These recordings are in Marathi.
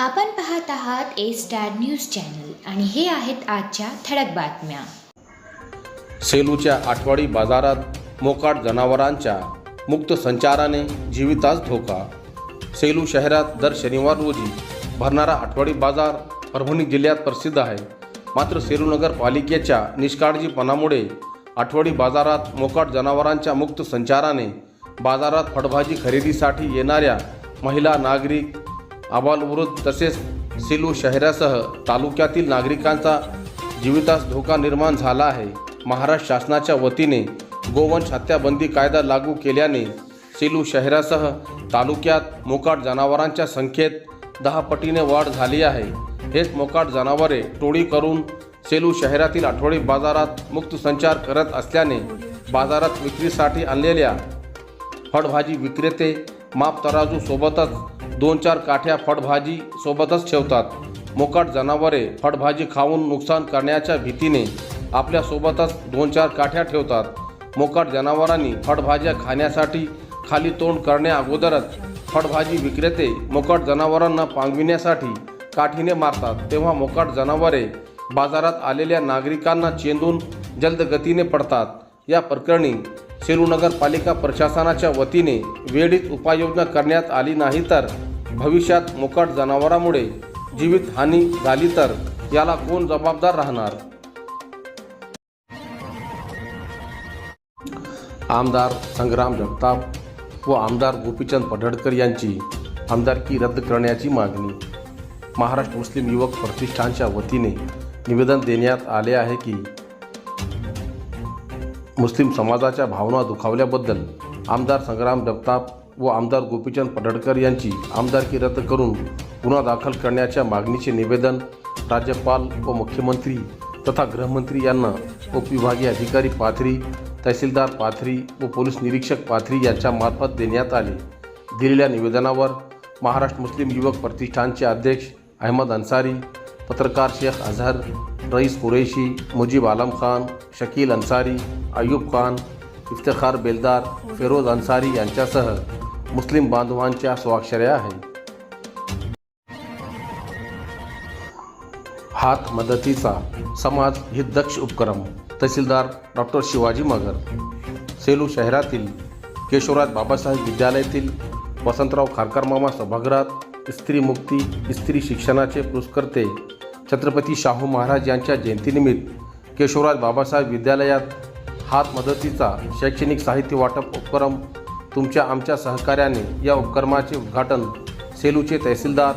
आपण पाहत आहात ए स्टार न्यूज चॅनल आणि हे आहेत आजच्या ठळक बातम्या. सेलूच्या आठवडी बाजारात मोकाट जनावरांच्या मुक्त संचाराने जीवितास धोका. सेलू शहरात दर शनिवार रोजी भरणारा आठवडी बाजार परभणी जिल्ह्यात प्रसिद्ध आहे. मात्र सेलू नगरपालिकेच्या निष्काळजीपणामुळे आठवडी बाजारात मोकाट जनावरांच्या मुक्त संचाराने बाजारात फळभाजी खरेदीसाठी येणाऱ्या महिला नागरिक आबालवृद्ध तसेच सेलू शहरासह तालुक्यातील नागरिकांचा जीवितास धोका निर्माण झाला आहे. महाराष्ट्र शासनाच्या वतीने गोवंश हत्याबंदी कायदा लागू केल्याने सेलू शहरासह तालुक्यात मोकाट जनावरांच्या संख्येत दहा पटीने वाढ झाली आहे. हेच मोकाट जनावरे टोळी करून सेलू शहरातील आठवडी बाजारात मुक्त संचार करत असल्याने बाजारात विक्रीसाठी आणलेल्या फळभाजी विक्रेते माप तराजू सोबतच दोन चार काठ्या फळभाजी सोबतच ठेवतात. मोकाट जनावरे फळभाजी खाऊन नुकसान करण्याच्या भीतीने आपल्यासोबतच दोन चार काठ्या ठेवतात. मोकाट जनावरांनी फळभाज्या खाण्यासाठी खाली तोंड करण्या अगोदरच फळभाजी विक्रेते मोकाट जनावरांना पांगविण्यासाठी काठीने मारतात. तेव्हा मोकाट जनावरे बाजारात आलेल्या नागरिकांना चेंदून जलद गतीने पडतात. या प्रकरणी सेलू नगरपालिका प्रशासनाच्या वतीने वेळीच उपाययोजना करण्यात आली नाही तर भविष्यात मोकाट जीवित जीवितहानी झाली तर याला कोण जबाबदार राहणार? आमदार संग्राम जगताप व आमदार गोपीचंद पडळकर यांची आमदारकी रद्द करण्याची मागणी. महाराष्ट्र मुस्लिम युवक प्रतिष्ठानच्या वतीने निवेदन देण्यात आले आहे की मुस्लिम समाजाच्या भावना दुखावल्याबद्दल आमदार संग्राम जगताप व आमदार गोपीचंद पडळकर यांची आमदारकी रद्द करून गुन्हा दाखल करण्याच्या मागणीचे निवेदन राज्यपाल व मुख्यमंत्री तथा गृहमंत्री यांना उपविभागीय अधिकारी पाथरी तहसीलदार पाथरी व पोलीस निरीक्षक पाथरी यांच्यामार्फत देण्यात आले. दिलेल्या निवेदनावर महाराष्ट्र मुस्लिम युवक प्रतिष्ठानचे अध्यक्ष अहमद अन्सारी पत्रकार शेख अझहर रईस कुरेशी मुजीब आलम खान शकील अन्सारी अयूब खान इफ्तखार बेलदार फेरोज अन्सारी यांच्यासह मुस्लिम बांधवांच्या स्वाक्षऱ्या आहेत. हात मदतीचा समाज हितदक्ष उपक्रम. तहसीलदार डॉक्टर शिवाजी मगर. सेलू शहरातील केशवराज बाबासाहेब विद्यालयातील वसंतराव खारकर मामा सभागृहात स्त्री मुक्ती स्त्री शिक्षणाचे पुरस्कर्ते छत्रपती शाहू महाराज यांच्या जयंतीनिमित्त केशवराज बाबासाहेब विद्यालयात हात मदतीचा शैक्षणिक साहित्य वाटप उपक्रम तुमच्या आमच्या सहकार्याने या उपक्रमाचे उद्घाटन सेलूचे तहसीलदार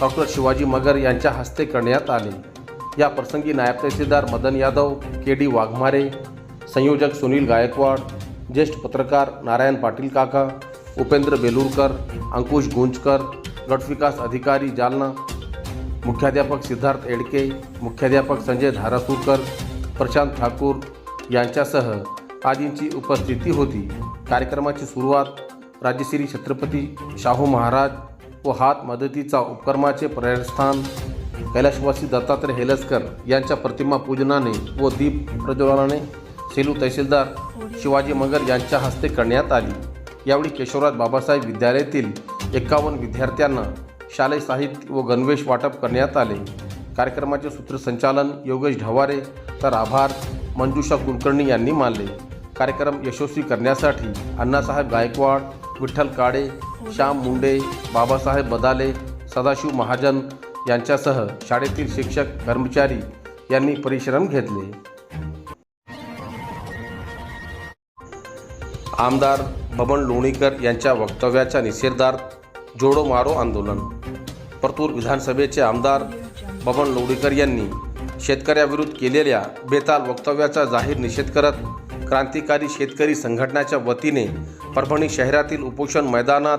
डॉक्टर शिवाजी मगर यांच्या हस्ते करण्यात आले. या प्रसंगी नायब तहसीलदार मदन यादव के डी वाघमारे संयोजक सुनील गायकवाड ज्येष्ठ पत्रकार नारायण पाटील काका उपेंद्र बेलूरकर अंकुश गुंजकर गटविकास अधिकारी जालना मुख्याध्यापक सिद्धार्थ एडके मुख्याध्यापक संजय धारासूरकर प्रशांत ठाकूर यांच्यासह आदींची उपस्थिती होती. कार्यक्रमाची सुरुवात राजश्री छत्रपती शाहू महाराज व हात मदतीचा उपक्रमाचे प्रेरस्थान कैलाशवासी दत्तात्रय हेलसकर यांच्या प्रतिमा पूजनाने व दीप प्रज्वलनाने सेलू तहसीलदार शिवाजी मगर यांच्या हस्ते करण्यात आली. यावेळी केशवराज बाबासाहेब विद्यालयातील एकावन्न विद्यार्थ्यांना शालेय साहित्य व गणवेश वाटप करण्यात आले. कार्यक्रमाचे सूत्रसंचालन योगेश ढवारे तर आभार मंजुषा कुलकर्णी यांनी मानले. कार्यक्रम यशस्वी करण्यासाठी अण्णासाहेब गायकवाड विठ्ठल काळे श्याम मुंडे बाबासाहेब बदाले सदाशिव महाजन यांच्यासह शाळेतील शिक्षक कर्मचारी यांनी परिश्रम घेतले. आमदार बबन लोणीकर यांच्या वक्तव्याच्या निषेधार्थ जोडो मारो आंदोलन. परतूर विधानसभेचे आमदार बबन लोणीकर यांनी शेतकऱ्याविरुद्ध केलेल्या बेताल वक्तव्याचा जाहीर निषेध करत क्रांतिकारी शेतकरी संघटनेच्या वतीने परभणी शहरातील उपोषण मैदानात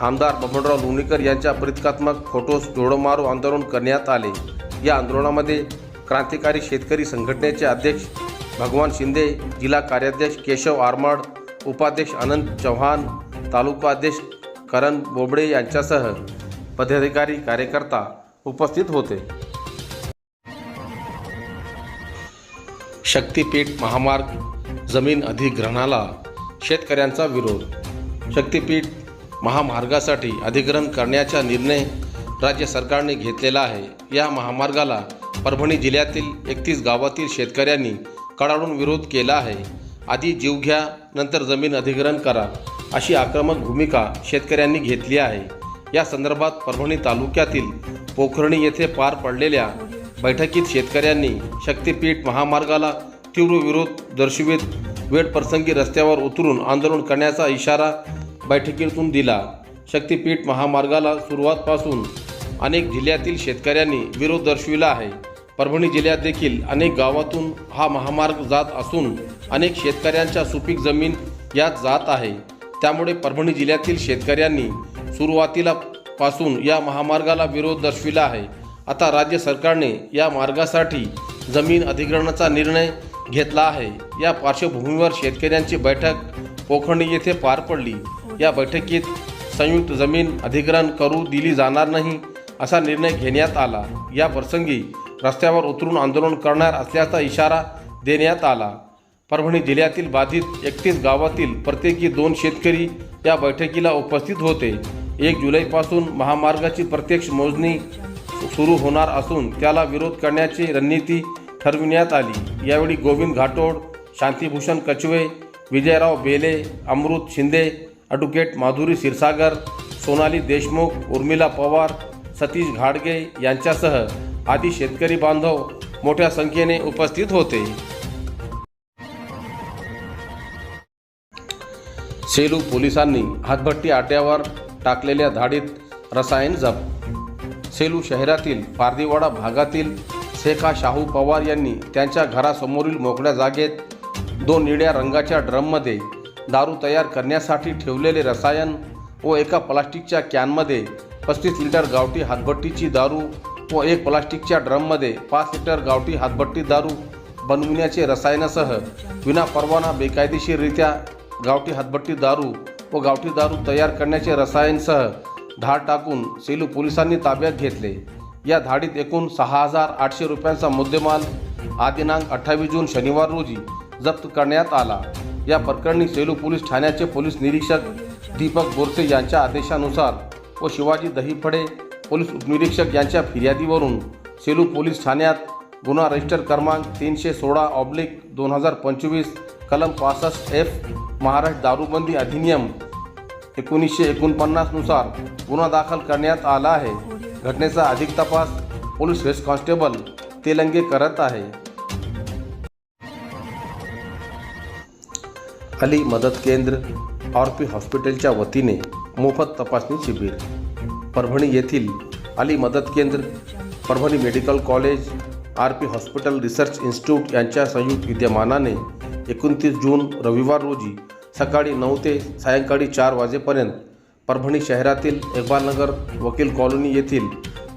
आमदार बबनराव लोणीकर यांच्या प्रतिकात्मक फोटोस जोडोमारो आंदोलन करण्यात आले. या आंदोलनामध्ये क्रांतिकारी शेतकरी संघटनेचे अध्यक्ष भगवान शिंदे जिल्हा कार्याध्यक्ष केशव आरमाड उपाध्यक्ष अनंत चव्हाण तालुका अध्यक्ष करण बोबडे यांच्यासह पदाधिकारी कार्यकर्ता उपस्थित होते. शक्तीपीठ महामार्ग जमीन अधिग्रहणाला शेतकऱ्यांचा विरोध. शक्तीपीठ महामार्गासाठी अधिग्रहण करण्याचा निर्णय राज्य सरकारने घेतलेला आहे. या महामार्गाला परभणी जिल्ह्यातील एकतीस गावातील शेतकऱ्यांनी कडाडून विरोध केला आहे. आधी जीव घ्या नंतर जमीन अधिग्रहण करा अशी आक्रमक भूमिका शेतकऱ्यांनी घेतली आहे. या संदर्भात परभणी तालुक्यातील पोखरणी येथे पार पडलेल्या बैठकीत शेतकऱ्यांनी शक्तीपीठ महामार्गाला तीव्र विरोध दर्शवित वेळप्रसंगी रस्त्यावर उतरून आंदोलन करण्याचा इशारा बैठकीतून दिला. शक्तीपीठ महामार्गाला सुरुवातपासून अनेक जिल्ह्यातील शेतकऱ्यांनी विरोध दर्शविला आहे. परभणी जिल्ह्यात देखील अनेक गावातून हा महामार्ग जात असून अनेक शेतकऱ्यांच्या सुपीक जमीन यात जात आहे. त्यामुळे परभणी जिल्ह्यातील शेतकऱ्यांनी सुरुवातीला पासून या महामार्गाला विरोध दर्शविला आहे. आता राज्य सरकारने या मार्गासाठी जमीन अधिग्रहणाचा निर्णय घेतला आहे. या पार्श्वभूमीवर शेतकऱ्यांची बैठक पोखंडी येथे पार पडली. या बैठकीत संयुक्त जमीन अधिग्रहण करू दिली जाणार नाही असा निर्णय घेण्यात आला. या प्रसंगी रस्त्यावर उतरून आंदोलन करणार असल्याचा इशारा देण्यात आला. परभणी जिल्ह्यातील बाधित एकतीस गावातील प्रत्येकी दोन शेतकरी या बैठकीला उपस्थित होते. एक जुलैपासून महामार्गाची प्रत्यक्ष मोजणी सुरू होणार असून त्याला विरोध करण्याची रणनीती ठरविण्यात आली. यावेळी गोविंद घाटोड शांतिभूषण कचवे विजयराव बेले अमृत शिंदे ॲडव्होकेट माधुरी क्षीरसागर सोनाली देशमुख उर्मिला पवार सतीश घाडगे यांच्यासह आदी शेतकरी बांधव मोठ्या संख्येने उपस्थित होते. सेलू पोलिसांनी हातभट्टी आट्यावर टाकलेल्या धाडीत रसायन जप सेलू शहरातील पारदीवाडा भागातील शेखा शाहू पवार यांनी त्यांच्या घरासमोरील मोकळ्या जागेत दोन निळ्या रंगाच्या ड्रममध्ये दारू तयार करण्यासाठी ठेवलेले रसायन व एका प्लास्टिकच्या कॅनमध्ये पस्तीस लिटर गावठी हातभट्टीची दारू व एक प्लास्टिकच्या ड्रममध्ये पाच लिटर गावठी हातभट्टी दारू बनविण्याचे रसायनासह विनापरवाना बेकायदेशीररित्या गावठी हातभट्टी दारू व गावठी दारू तयार करण्याचे रसायनसह धाड टाकून सेलू पोलिसांनी ताब्यात घेतले. या धाडीत एकूण सहा हजार आठशे रुपयांचा मुद्देमाल आदिनांक अठ्ठावीस जून शनिवार रोजी जप्त करण्यात आला. या प्रकरणी सेलू पोलीस ठाण्याचे पोलीस निरीक्षक दीपक बोरसे यांच्या आदेशानुसार व शिवाजी दहीफडे पोलीस उपनिरीक्षक यांच्या फिर्यादीवरून सेलू पोलीस ठाण्यात गुन्हा रजिस्टर क्रमांक तीनशे सोळा ऑब्लिक दोन हजार पंचवीस कलम पासष्ट एफ महाराष्ट्र दारूबंदी अधिनियम एकोणीसशे एकोणपन्नासनुसार गुन्हा दाखल करण्यात आला आहे. घटनेचा अधिक तपास पोलीस हेड कॉन्स्टेबल तेलंगे करत आहे. अली मदत केंद्र आर पी हॉस्पिटलच्या वतीने मोफत तपासणी शिबिर. परभणी येथील अली मदत केंद्र Parbhani medical college R P hospital research institute यांच्या संयुक्त विद्यमानाने एकोणतीस जून रविवार रोजी सकाळी नऊ ते सायंकाळी चार वाजेपर्यंत परभणी शहरातील इकबालनगर वकील कॉलनी येथील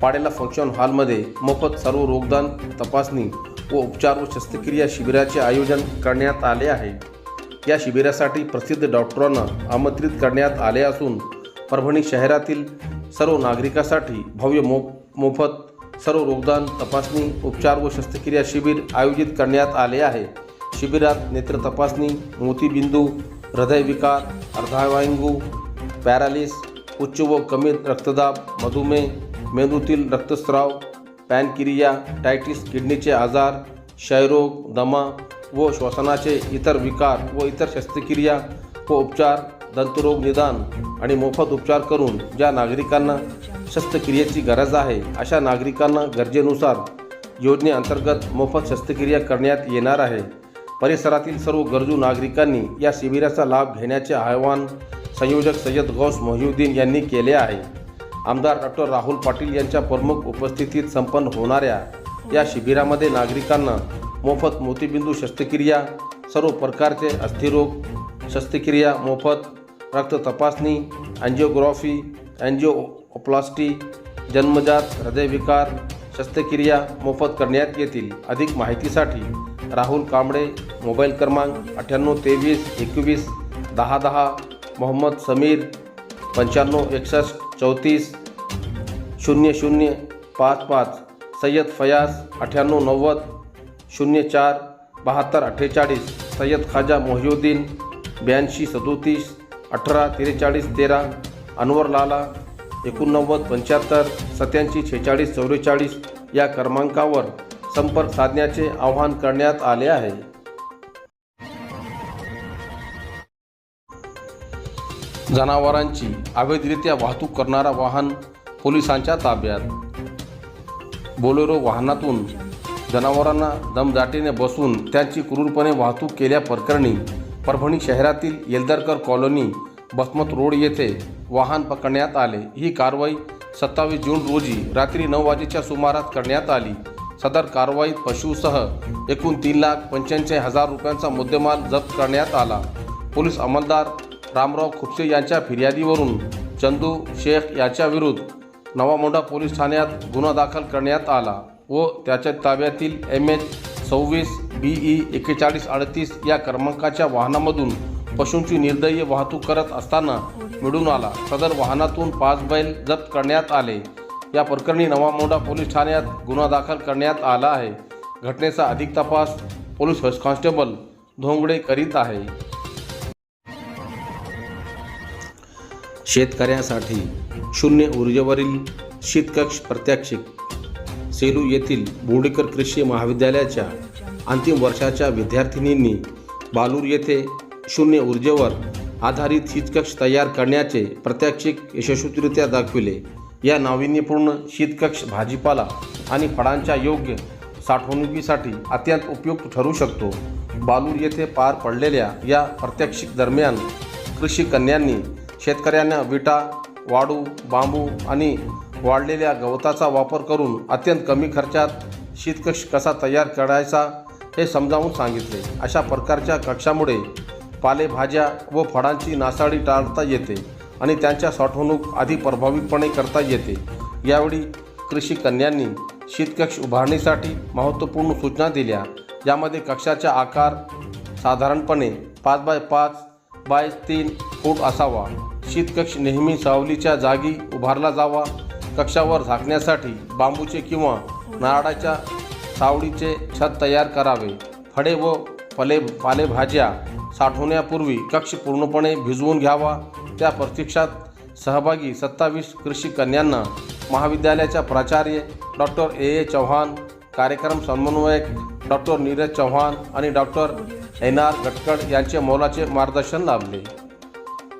पाडेला फंक्शन हॉलमध्ये मोफत सर्व रोगदान तपासणी व उपचार व शस्त्रक्रिया शिबिराचे आयोजन करण्यात आले आहे. या शिबिरासाठी प्रसिद्ध डॉक्टरांना आमंत्रित करण्यात आले असून परभणी शहरातील सर्व नागरिकासाठी भव्य मो मोफत सर्व रोगदान तपासणी उपचार व शस्त्रक्रिया शिबिर आयोजित करण्यात आले आहे. शिबिरात नेत्र तपासणी मोतीबिंदू हृदयविकार अर्धावायंगू पॅरालिस उच्च व कमी रक्तदाब मधुमेह मेंदूतील रक्तस्राव पॅनकिरिया टायटिस किडनीचे आजार क्षयरोग दमा व श्वसनाचे इतर विकार व इतर शस्त्रक्रिया व उपचार दंतरोग निदान आणि मोफत उपचार करून ज्या नागरिकांना शस्त्रक्रियेची गरज आहे अशा नागरिकांना गरजेनुसार योजनेअंतर्गत मोफत शस्त्रक्रिया करण्यात येणार आहे. परिसरातील सर्व गरजू नागरिकांनी या शिबिराचा लाभ घेण्याचे आवाहन संयोजक सय्यद गौस मोहिउद्दीन यांनी केले आहे. आमदार डॉक्टर राहुल पाटील यांच्या प्रमुख उपस्थितीत संपन्न होणाऱ्या या शिबिरामध्ये नागरिकांना मोफत मोतीबिंदू शस्त्रक्रिया सर्व प्रकारचे अस्थिरोग शस्त्रक्रिया मोफत रक्त तपासणी अँजिओग्राफी अँजिओप्लास्टी जन्मजात हृदयविकार शस्त्रक्रिया मोफत करण्यात येतील. अधिक माहितीसाठी राहुल कांबळे मोबाईल क्रमांक अठ्ठ्याण्णव तेवीस एकवीस दहा दहा मोहम्मद समीर पंच्याण्णव एकसष्ट चौतीस शून्य शून्य पाच पाच सय्यद फयाज अठ्ठ्याण्णव नव्वद शून्य चार बहात्तर अठ्ठेचाळीस सय्यद खाजा मोहिउद्दीन ब्याऐंशी सदोतीस अठरा त्रेचाळीस तेरा अनवर लाला एकोणनव्वद पंच्याहत्तर सत्याऐंशी छेचाळीस चौवेचाळीस या क्रमांकावर संपर्क साधण्याचे आवाहन करण्यात आले आहे. जनावरांची अवैधरित्या वाहतूक करणारा वाहन पोलिसांच्या ताब्यात. बोलेरो वाहनातून जनावरांना दमदाटीने बसून त्यांची क्रूरपणे वाहतूक केल्याप्रकरणी परभणी शहरातील येलदरकर कॉलनी बसमत रोड येथे वाहन पकडण्यात आले. ही कारवाई सत्तावीस जून रोजी रात्री नऊ वाजेच्या सुमारास करण्यात आली. सदर कारवाईत पशुसह एकूण तीन लाख पंच्याऐंशी हजार रुपयांचा मुद्देमाल जप्त करण्यात आला. पोलीस अंमलदार रामराव खुपसे यांच्या फिर्यादीवरून चंदू शेख याच्याविरुद्ध नवामोंडा पोलीस ठाण्यात गुन्हा दाखल करण्यात आला व त्याच्या ताब्यातील एम एच सव्वीस बी ई एक्केचाळीस अडतीस या क्रमांकाच्या वाहनामधून पशूंची निर्दयी वाहतूक करत असताना मिळून आला. सदर वाहनातून पाच बैल जप्त करण्यात आले. या प्रकरणी नवामोंडा पोलीस ठाण्यात गुन्हा दाखल करण्यात आला आहे. घटनेचा अधिक तपास पोलीस हेड कॉन्स्टेबल धोंगडे करीत आहे. शेतकऱ्यासाठी शून्य ऊर्जेवरील शीतकक्ष प्रात्यक्षिक. सेलू येथील बोर्डीकर कृषी महाविद्यालयाच्या अंतिम वर्षाच्या विद्यार्थिनींनी बालूर येथे शून्य ऊर्जेवर आधारित शीतकक्ष तयार करण्याचे प्रात्यक्षिक यशस्वीरित्या दाखविले. या नाविन्यपूर्ण शीतकक्ष भाजीपाला आणि फळांच्या योग्य साठवणुकीसाठी अत्यंत उपयुक्त ठरू शकतो. बालूर येथे पार पडलेल्या या प्रात्यक्षिक दरम्यान कृषी कन्यांनी शेतकऱ्यांना विटा वाळू बांबू आणि वाढलेल्या गवताचा वापर करून अत्यंत कमी खर्चात शीतकक्ष कसा तयार करायचा हे समजावून सांगितले. अशा प्रकारच्या कक्षामुळे पालेभाज्या व फळांची नासाडी टाळता येते आणि त्यांच्या साठवणूक अधिक प्रभावीपणे करता येते. यावेळी कृषी कन्यांनी शीतकक्ष उभारणीसाठी महत्त्वपूर्ण सूचना दिल्या. यामध्ये कक्षाचा आकार साधारणपणे पाच बाय पाच बाय तीन फूट असावा. शीतकक्ष नेहमी सावलीच्या जागी उभारला जावा. कक्षावर झाकण्यासाठी बांबूचे किंवा नारळाच्या सावळीचे छत तयार करावे. फळे व फले पालेभाज्या साठवण्यापूर्वी कक्ष पूर्णपणे भिजवून घ्यावा. त्या प्रतीक्षात सहभागी सत्तावीस कृषी कन्यांना महाविद्यालयाच्या प्राचार्य डॉक्टर ए. ए. चव्हाण कार्यक्रम समन्वयक डॉक्टर नीरज चव्हाण आणि डॉक्टर एन. आर. गटकड यांचे मोलाचे मार्गदर्शन लाभले.